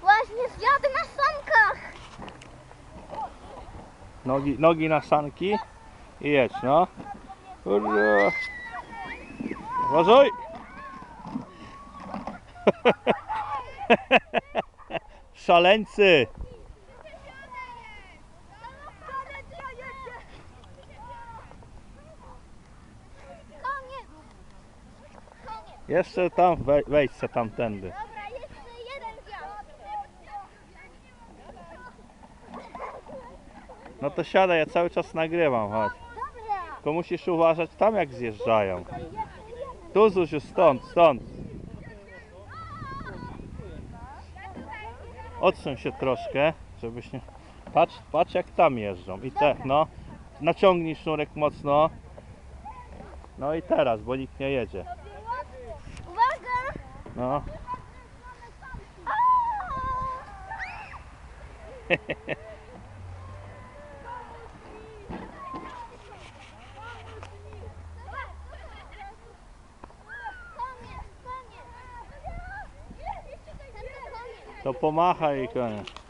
Właśnie zjadę na sankach. Nogi, nogi na sanki i jedź, no. Uważaj! Szaleńcy! Jeszcze tam, wej- wejdź se tamtędy. No to siadaj, ja cały czas nagrywam, chodź. Tylko musisz uważać tam jak zjeżdżają. Tu Zuziu, stąd, stąd. Odsuń się troszkę, żebyś nie... Patrz, patrz jak tam jeżdżą. I te, no. Naciągnij sznurek mocno. No i teraz, bo nikt nie jedzie. Uwaga. No. Koniec, koniec. To pomachaj koniec.